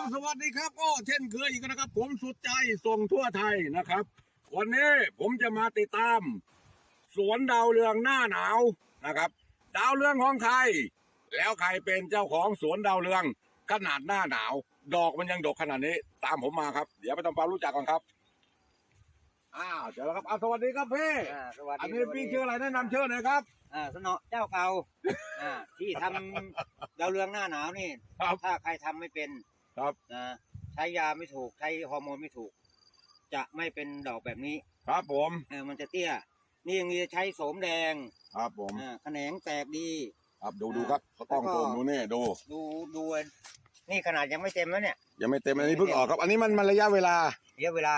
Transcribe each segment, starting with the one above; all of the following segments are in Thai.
ผมสวัสดีครับก็เช่นเคยอีกนะครับ ผมสุดใจส่งทั่วไทยนะครับ วันนี้ผมจะมาติดตาม สวนดาวเรืองหน้าหนาวนะครับ ดาวเรืองของใคร แล้วใครเป็นเจ้าของสวนดาวเรืองขนาดหน้าหนาว ดอกมันยังดกขนาดนี้ ตามผมมาครับ เดี๋ยวไปทำความรู้จักกันครับอ้าวเจอแล้วครับอ้าวสวัสดีครับพี่อ่าสวัสดีอันนี้พี่ชื่ออะไรแนะนำชื่อหน่อยครับอ่าสนอเจ้าเก่าอ่าที่ทำดาวเรืองหน้าหนาวนี่ ครับ ถ้าใครทำไม่เป็น ครับนะใช้ยาไม่ถูกใช้ฮอร์โมนไม่ถูก จะไม่เป็นดอกแบบนี้ครับผมเออมันจะเตี้ย นี่ยังมีใช้โสมแดงครับผมอ่าแขนงแตกดี ครับดูดูครับกล้องแล้วก็โกงดูนี่ดูดูดูนี่ขนาดยังไม่เต็มแล้วเนี่ย ยังไม่เต็มอันนี้เพิ่งออกครับ อันนี้มันมันระยะเวลาระยะเวลา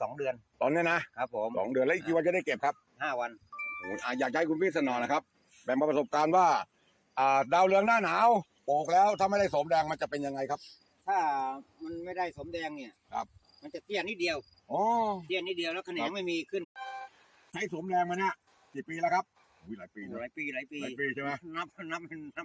สองเดือนตอนนี้นะครับผมสองเดือนแล้วอีกกี่วันจะได้เก็บครับห้าวัน โอ้โหอะอยากจะให้คุณพี่สนอนะครับแบ่งประสบการณ์ว่าอ่าดาวเรืองหน้าหนาวปลูกแล้วถ้าไม่ได้สมแดงมันจะเป็นยังไงครับ ถ้ามันไม่ได้สมแดงเนี่ยครับ มันจะเตี้ยนิดเดียวอ๋อเตี้ยนิดเดียวแล้วแขนครังบไม่มีขึ้น ใช้สมแดงมาเนี่ยกี่ปีแล้วครับอุ้ยหลายปีนะหลายปีหลายปีหลายปีใช่ไหมนับนับนับ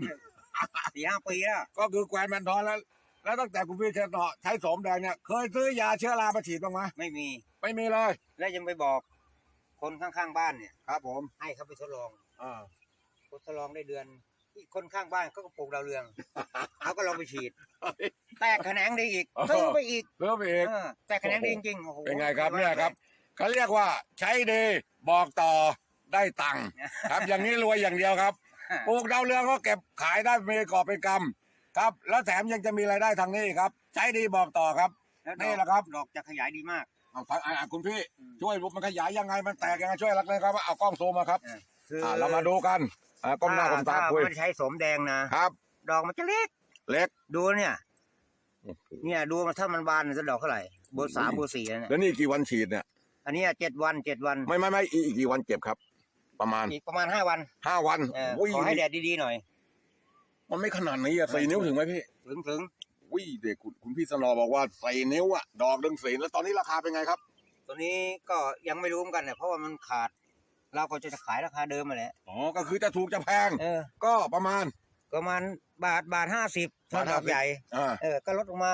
สี่ห้าปีแล้วก็คือแกวนแมนทอนแล้วแล้วตั้งแต่คุณพี่สนอใช้สมแดงเนี่ยเคยซื้อยาเชื้อรามาฉีดบ้างไหมไม่มี ไม่มีเลย แล้วยังไปบอก คนข้างๆบ้านเนี่ย ครับ ผมให้เขาไปทดลองอ่าเขาทดลองได้เดือน อีกคนข้างบ้านเขาก็ปลูกดาวเรือง เขาก็ลองไปฉีด แตกแขนงดีอีกอ๋อซื้อไปอีกเพิ่มอีก เออแตกแขนงดีจริงๆโอ้โหเป็นไงครับเนี่ยครับเขาเรียกว่าใช้ดีบอกต่อได้ตังค์ครับ อย่างนี้รวยอย่างเดียวครับปลูกดาวเรืองก็เก็บขายได้มีกอบเป็นกำครับ แล้วแถมยังจะมีรายได้ทางนี้ครับ ใช้ดีบอกต่อครับ แล้วดนี่อกแหละครับ ดอกจะขยายดีมาก เอาฟังอะคุณพี่อืมช่วยรูปมันขยายยังไงมันแตกยังไงช่วยรักเลยครับว่าเอากล้องซูมมาครับคืออ่าเรามาดูกัน อ่าก้มหน้าก้มตาถ้คุยไม่ใช้สมแดงนะครับ ดอกมันจะเล็ก เล็ก ดูเนี่ย เนี่ยดูมันถ้ามันบานมันจะดอกเท่าไหร่เบอร์สามเบอร์สี่แล้วเนี่ยแล้วนี่กี่วันฉีดเนี่ย อันเนี้ยเจ็ดวันเจ็ดวันไม่ไม่ไม่อีกอีกกี่วันเก็บครับ ประมาณอีกประมาณห้าวันห้าวันเอออุ้ยขอให้แดดดีๆหน่อย มันไม่ขนาดนี้อะสี่นิ้วถึงไหมพี่ถึงถึงวิเด็กคุณคุณพี่สนอบอกว่าใส่นิ้วอะดอกดึงสีแล้วตอนนี้ราคาเป็นไงครับ ตัวนี้ก็ยังไม่รู้เหมือนกันเนี่ยเพราะว่ามันขาด เราก็จะขายราคาเดิมมาแหละอ๋อก็คือจะถูกจะแพง เออ ก็ประมาณ ประมาณบาทบาทห้าสิบถ้าบาทดอก50 ใหญ่ อ่าเออ ก็ลดลงมา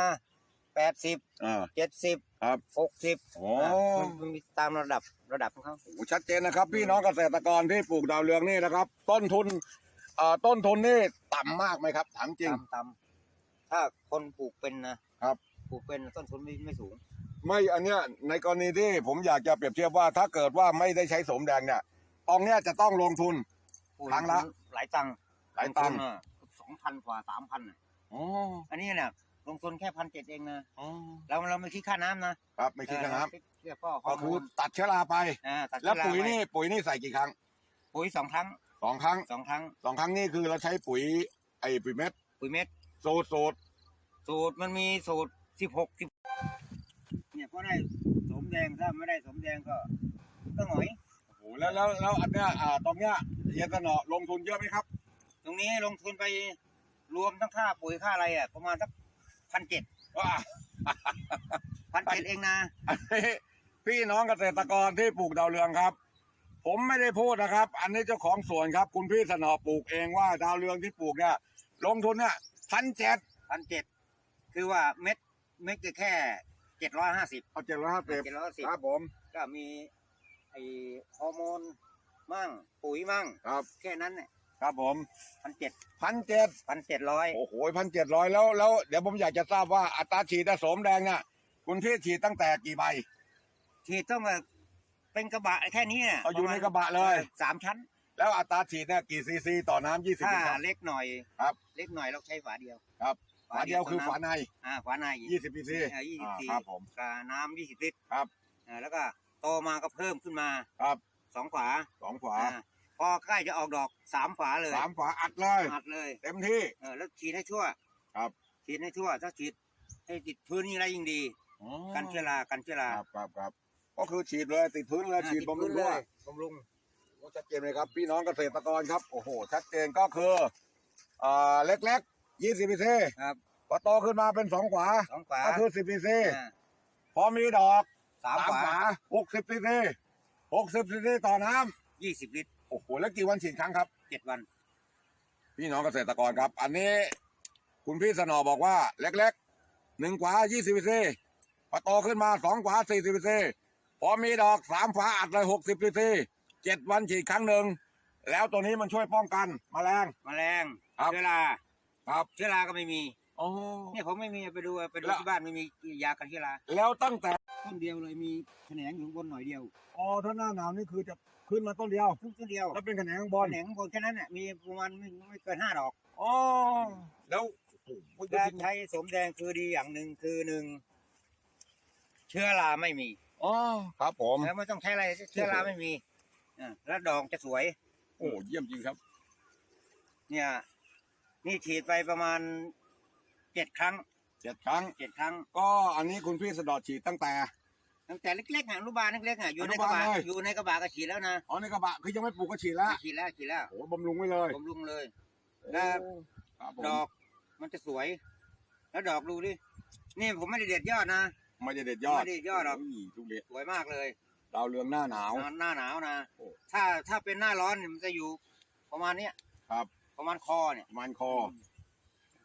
แปดสิบอ่า เจ็ดสิบครับหกสิบโอ้ มันมีตามระดับระดับของเขาโหชัดเจนนะครับ พี่น้องเกษตรกรที่ปลูกดาวเรืองนี่นะครับ ต้นทุนเอ่อต้นทุนนี่ต่ำมากไหมครับถามจริงตามตามถ้าคนปลูกเป็นนะครับ ปลูกเป็นต้นทุนไม่ไม่สูง ไม่อันเนี้ยในกรณีที่ผมอยากจะเปรียบเทียบว่าถ้าเกิดว่าไม่ได้ใช้สมแดงเนี่ยตรงเนี้ยจะต้องลงทุน ครั้งละ หลายตังค์หลายตังค์สองพันกว่าสามพันอ๋ออันนี้เนี่ยลงทุนแค่พันเจ็ดเองนะอ๋อเราเราไม่คิดค่าน้ำนะครับไม่คิดกันนะครับเออเรียกก็ฮก็อร์โมคือนตัดเชื้อราไปอ่าตัดแล้วเชื้อราปุ๋ยไปนี่ปุ๋ยนี่ใส่กี่ครั้ง ปุ๋ยสองครั้งสองครั้งสองครั้งสองครั้งนี่คือเราใช้ปุ๋ยไอ้ปุ๋ยเม็ดปุ๋ยเม็ดสูตรสูตรสูตรมันมีสูตรสิบหกสิบ เนี่ยก็ได้สมแดงถ้าไม่ได้สมแดงก็ก็หงอย โอ้โหแล้วแล้วแล้วอันเนี้ยอ่าตรงเนี้ยเฮียสนอลงทุนเยอะไหมครับ ตรงนี้ลงทุนไปรวมทั้งค่าปุ๋ยค่าอะไรอะประมาณสักพันเจ็ดว่าพันเจ็ดเองนะ อันนี้พี่น้องเกษตรกรที่ปลูกดาวเรืองครับ ผมไม่ได้พูดนะครับ อันนี้เจ้าของสวนครับ คุณพี่สนอปลูกเองว่าดาวเรืองที่ปลูกเนี่ยลงทุนเนี่ยพันเจ็ดพันเจ็ดคือว่าเม็ดเม็ดก็แค่ เจ็ดร้อยห้าสิบเอาเจ็ดร้อยห้าสิบเจ็ดร้อยห้าสิบครับผมก็มีไอฮอร์โมนมั่งปุ๋ยมั่งครับแค่นั้นเนี่ยครับผมพันเจ็ดพันเจ็ดพันเจ็ดร้อยโอ้โหพันเจ็ดร้อยแล้วแล้วเดี๋ยวผมอยากจะทราบว่าอัตราฉีดผสมแดงเนี่ยคุณพี่ฉีดตั้งแต่กี่ใบฉีดต้องแบบเป็นกระบะแค่นี้ะเอาอยู่ในกระบะเลยสามชั้น แล้วอัตราฉีดเนี่ยกี่ซีซีต่อน้ำยี่สิบถ้าลิตรเล็กหน่อยครับ เล็กหน่อยเราใช้ฝาเดียวครับ ฝาเดียวคือฝาในอ่าฝาในยี่สิบซีซียี่สิบอ่าสี่ครับผมกับน้ำยี่สิบลิตรครับอ่าแล้วก็โตมาก็เพิ่มขึ้นมาครับสองฝาสองฝาอ่าพอใกล้จะออกดอกสามฝาเลยสามฝาอัดเลยอัดเลย เต็มที่เออแล้วฉีดให้ทั่ว ครับฉีดให้ทั่ว ถ้าฉีดให้ติดพื้นนี่อะไรยิ่งดีกันเชื้อรากันเชื้อครารับครับครับก็คือฉีดเลยติดพื้นเลยอ่าฉีดติบำรุพื้งนด้วยบำรุงโอ้ชัดเจนเลยครับ พี่น้องเกษตรกรครับ โอ้โห ชัดเจนก็คืออ่าเล็กๆ ยี่สิบซีซีครับพอโตขึ้นมาเป็นสองฝาสองฝาก็คือสิบซีซีอ่าพอมีดอกสามฝาหกสิบซีซีหกสิบซีซีต่อน้ำยี่สิบลิตรโอ้โหแล้วกี่วันฉีดครั้งครับ เจ็ดวัน พี่น้องเกษตรกรครับ อันนี้ คุณพี่สนอบอกว่าเล็กๆหนึ่งฝายี่สิบซีพอโตขึ้นมาสองฝาสี่สิบซีพอมีดอกสามฝาอัดเลยหกสิบซีเจ็ดวันฉีดครั้งหนึ่งแล้วตัวนี้มันช่วยป้องกันแมลง แมลงครับเชื้อรา ครับเชื้อราก็ไม่มีอ๋อ เนี่ยผมไม่มีไปดูไปดูแล้ว ที่บ้านไม่มียากันเชื้อราแล้วตั้งแต่ต้นเดียวเลยมีแขนงอยู่ข้างบนหน่อยเดียวอ๋อถ้าหน้าหนาวนี่คือจะขึ้นมาต้นเดียว ทุกต้นเดียวแล้วเป็นแขนงบบออลลแหนงข้างบนแค่นั้นน่ะมีประมาณไม่ไม่เกินห้าดอกอ๋อแล้วโอ้โหการใช้สมแดงคือดีอย่างหนึ่งคือหนึ่งเชื้อราไม่มีอ๋อครับผม แล้วไม่ต้องใช้อะไรเชื้อราไม่มีอ่าแล้วดอกจะสวย โอ้เยี่ยมจริงครับ เนี่ย นี่ฉีดไปประมาณเจ็ดครั้งเจ็ดครั้ง เจ็ดครั้ง ก็อันนี้คุณพี่สะเดอดฉีดตั้งแต่ ตั้งแต่เล็กๆอะอนุบาลเล็กๆอะอยู่ในอนุกระบาลบะเลย อยู่ในกระบะก็ฉีดแล้วนะอ๋อในกระบะคือยังไม่ปลูกก็ฉีดแล้วฉีดแล้วฉีดแล้วโอ้บำรุงไว้เลยผมลุงเลยโอ้แล้ว ครับผมดอกมันจะสวย แล้วดอกดูดินี่ผมไม่ได้เด็ดยอดนะ ไม่ได้เด็ดยอดไม่ได้เด็ดยอดหรอกโยทุเรียนสวยมากเลยดาวเรืองหน้าหนาวหน้าหน้าหนาวนะโอ้ถ้าถ้าเป็นหน้าร้อนเนี่ยมันจะอยู่ประมาณเนี้ยครับ ประมาณคอเนี่ยมันคอ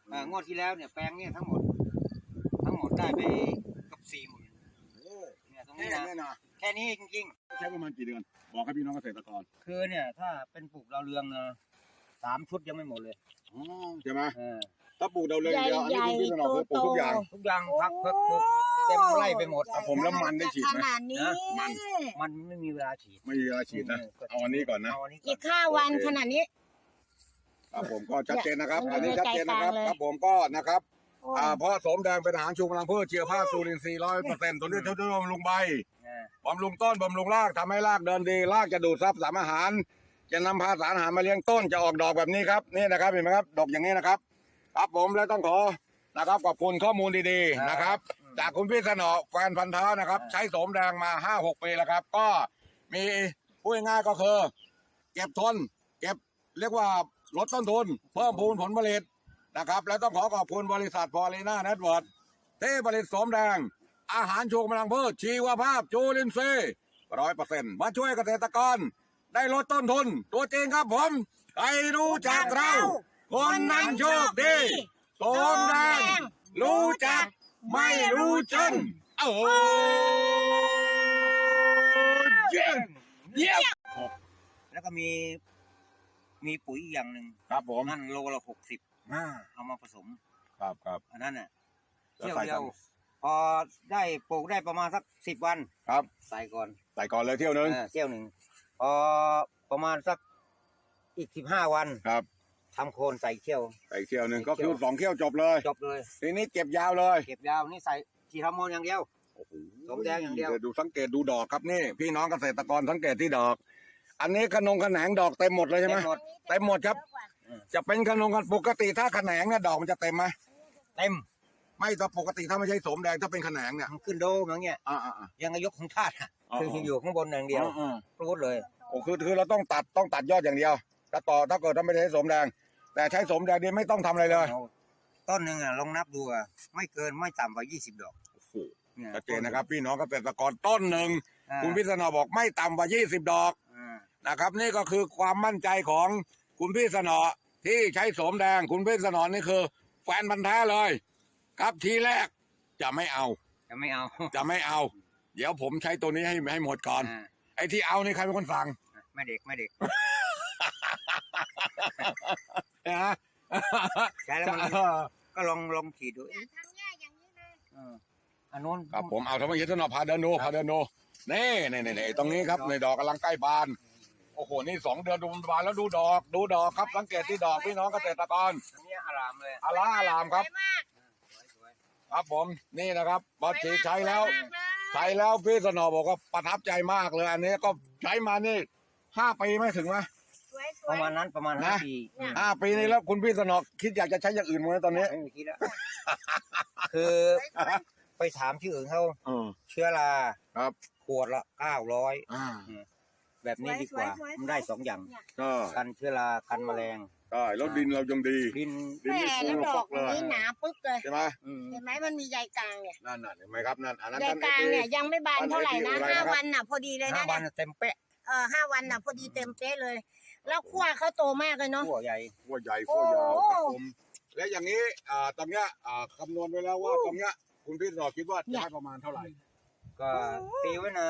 เอ่องวดที่แล้วเนี่ยแปลงเนี่ยทั้งหมด ทั้งหมดได้ไปเกับสี่หมื่นโอ้เนี่ยตรงแค่นี้นะนี้นะแค่นี้จริงใช้ประมาณกี่เดือน บอกให้พี่น้องเกษตรกรๆ คือเนี่ยถ้าเป็นปลูกดาวเรืองนะสามชุดยังไม่หมดเลยอ๋อใช่ไหมเออถ้าปลูกดาวเรืองอย่างเดียวอันนี้คุณพี่สนอคือปลูกทุกอย่าง ทุกอย่างพักเพิกปลูกเต็มไร่ไปหมด ครับผมแล้วมันได้ฉีดไหม ขนาดนี้ นะ มัน มันไม่มีเวลาฉีดไม่มีเวลาฉีดนะ เอาอันนี้ก่อนนะ เอาอันนี้ก่อีอนกห้าวันขนาดนี้ ครับผมก็ชัดเจนนะครับเนี่ยอันนี้ชัดเจนนะครับใจกลางเลยครับผมก็นะครับโอ้อ่าเพราะสมแดงเป็นอาหารชูกำลังพืชเชื้อผ้าสูรินทรีย์ร้อยเปอร์เซ็นต์ตัวนี้จะบำรุงใบเออบำรุงต้นบำรุงรากทำให้รากเดินดีรากจะดูดซับสารอาหาร จะนำพาสารอาหารมาเลี้ยงต้นจะออกดอกแบบนี้ครับนี่นะครับเห็นไหมครับดอกอย่างนี้นะครับ ครับผมและต้องขอนะครับขอบคุณข้อมูลดีๆนะครับ จากคุณพี่สนอแฟนพันธ์เท้านะครับ ใช้โสมแดงมาห้าหกปีแล้วครับ ก็มีพูดง่ายๆก็คือ เก็บทน เก็บเรียกว่า ลดต้นทุน เพิ่มพูนผลผลิตนะครับ และต้องขอขอบคุณบริษัทพอลีน่าเน็ตเวิร์ดที่ผลิตโสมแดง อาหารชูกำลังพืชชีวภาพจูลินทรีย์ร้อยเปอร์เซ็นต์มาช่วยเกษตรกร ได้ลดต้นทุน ตัวจริงครับผม ใครรู้จักเรา คนนั้นโชคดีโสมแดง รู้จัก ไม่รู้จนโอ้เยี่ยมเยี่ยมแล้วก็มี มีปุ๋ยอีกอย่างหนึ่งครับผมนั่นโลละหกสิบอ่าเอามาผสม ครับครับอันนั้นน่ะแล้วเที่ยวใส่เดีกัยนวพอได้ปลูกได้ประมาณสักสิบวันครับ ใส่ก่อนใส่ก่อนเลยเที่ยวนึงเออเที่ยวหนึ่งพอประมาณสักอีกสิบห้าวันครับทำโคนใส่เที่ยว ใส่เที่ยวหนึ่งก็เที่คืยอวสองเที่ยวจบเลย จบเลย ทีนี้เก็บยาวเลย เก็บยาวนี่ใส่ฉีดฮอร์โมนอย่างเดียวสมแดงอย่างเดียว ดูสังเกตดูดอกครับนี่ พี่น้องเกษตรกรสังเกตที่ดอก อันนี้ขนงขนงดอกเต็มหมดเลยใช่ไหมเต็มหมด เต็มหมดครับ จะเป็นขนงกันปกติถ้าขนงเนี่ยดอกมันจะเต็มไหมเต็มไม่แต่ปกติถ้าไม่ใช่โสมแดงถ้าเป็นขนงเนี่ยมันขึ้นโดมอย่างเงี้ยอ่าอ่าอ่า ยังอายุของธาตุอะอ๋อ คืออยู่ข้างบนอย่างเดียวอ่าปรูดเลย โอ้คือคือเราต้องตัดต้องตัดยอดอย่างเดียวถ้าต่อถ้าเกิดถ้าไม่ได้ใช้โสมแดง แต่ใช้โสมแดงนี่ไม่ต้องทำอะไรเลยอาต้นหนึ่งอะลองนับดูอะไม่เกินไม่ต่ำกว่ายี่สิบดอกยชัดเจนนะครับพี่น้องเกษตรกรต้นหนึ่งอ่า คุณพิษณุบอกไม่ต่ำกว่า 20 ดอกอ่านะครับ นี่ก็คือความมั่นใจของคุณพี่สนอที่ใช้โสมแดงคุณพี่สนอนี่คือ แฟนพันธ์แท้เลย ครับทีแรกจะไม่เอา จะไม่เอา จะไม่เอา เดี๋ยวผมใช้ตัวนี้ให้ให้หมดก่อนอ่าไอ้ที่เอานี่ใครเป็นคนสั่งไม่เด็กไม่เด็กนะฮะใช้แล้วมันก็ลองลองฉีดดูเอ๊ะทำแย่อย่างนี้เลยเอออันนู้นครับผมเอาทำไมเยอะสนอพาเดินดูพาเดินดู นี่นี่นี่นี่ตรงนี้ครับในดอกกำลังใกล้บาน โอ้โห นี่สองเดือนดูบานแล้วดูดอก ดูดอกครับ สังเกตที่ดอกพี่น้องเกษตรกรอันเนี้ยอารามเลยอาลาอารามครับสวยมากสวยครับผม นี่นะครับบอฉีดใช้แล้วสยมากเลยใช้แล้วพี่สนอบอกว่าประทับใจมากเลย อันนี้ก็ใช้มานี่ห้าปีไม่ถึงไหมสวยสๆปวยระมาณนั้นประมาณนะห้าปีเนี่ยห้าปีนี้แล้วคุณพี่สนอคิดอยากจะใช้อย่างอื่นไหมตอนนี้ไม่มีคิดแล้วคือสวย ไปถามที่อื่นเขาเออ เชื้อราครับ ขวดละเก้าร้อยอ่า แบบนี้ดีกว่าสวยๆๆมันได้สองอย่าง ก็กันเชื้อรากันแมลงได้แล้วดินเรายังดี ดินดินแม่นี่ฟูแล้วดฟออกกเลยนี้หนาปึ๊กเลย ใช่ไหมอืม เห็นไหมมันมีใยกลางเนี่ยนั่นน่ะเห็นไหมครับนั่นอันนั้นใยท่านกลางเนี่ยไอ้ยังไม่บานเท่าไหร่นะท่านไอ้ที่ห้าอะไรนะครับ วันน่ะ พอดีเลยห้านะวัเนี่ยนเต็มเป๊ะเออห้าวันน่ะ พอดีเต็มเป๊ะเลย แล้วขั้วเขาโตมากเลยเนาะหัวใหญ่ ขั้วใหญ่ขั้วยาวโอ้ ครับผมและอย่างนี้อ่าตรงเนี้ยอ่าคำนวณไว้แล้วว่าตรงเนี้ย คุณพี่สนอคิดว่าจะได้ประมาณเท่าไหร่ก็ตีไว้นะ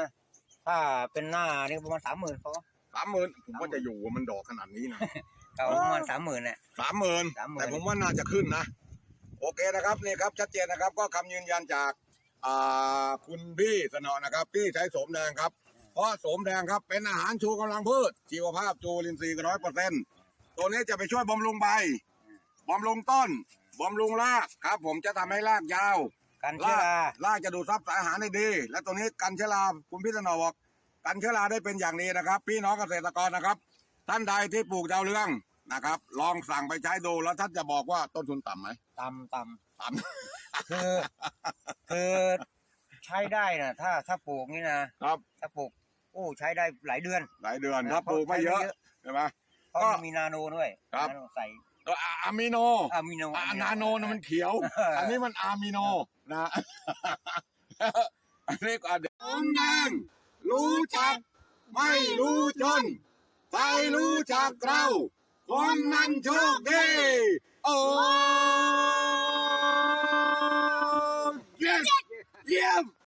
ถ้าเป็นหน้านี่ประมาณสามหมื่นพอสามหมื่นผมว่าจะอยู่มันดอกขนาดนี้นะเอาประมาณสามหมื่นเนี่ยสามหมื่น30,000แต่ผมว่าน่าจะขึ้นนะ โอเคนะครับนี่ครับชัดเจนนะครับ ก็คำยืนยันจากอ่าคุณพี่สนอนะครับที่ใช้โสมแดงครับ เพราะโสมแดงครับเป็นอาหารชูกำลังพืช ชีวภาพจูลินทรีย์ร้อยเปอร์เซ็นต์ตัวนี้จะไปช่วยบำรุงใบบำรุงต้นบำรุงรากครับ ผมจะทำให้รากยาว กันเชื้อรากรารากจะดูดซับสารอาหารได้ดี และตัวนี้กันเชื้อราคุณพี่สนอบอกกันเชื้อราได้เป็นอย่างดีนะครับ พี่น้องเกษตรกรนะครับ ท่านใดที่ปลูกดาวเรืองนะครับ ลองสั่งไปใช้ดูแล้วท่านจะบอกว่าต้นทุนต่ำไหมต่ำต่ต่ำคือคือใช้ได้นะถ้าถ้าปลูกนี่นะครับถ้าปลูกโอ้ใช้ได้หลายเดือน หลายเดือนถ้าปลูกไม่เยอะใช่ไหมเพราะก็มันมีนาโนด้วยครับนาโนใส่ก็ อะมิโนอะมิโนอะนาโนนะมันเขียว อันนี้มันอะมิโนนะเรีอันนี้ก็ผมแดงรู้จัก ไม่รู้จนใครู้จักเรา คนนั้นโชคดีโอ้ยยมเยี่ยม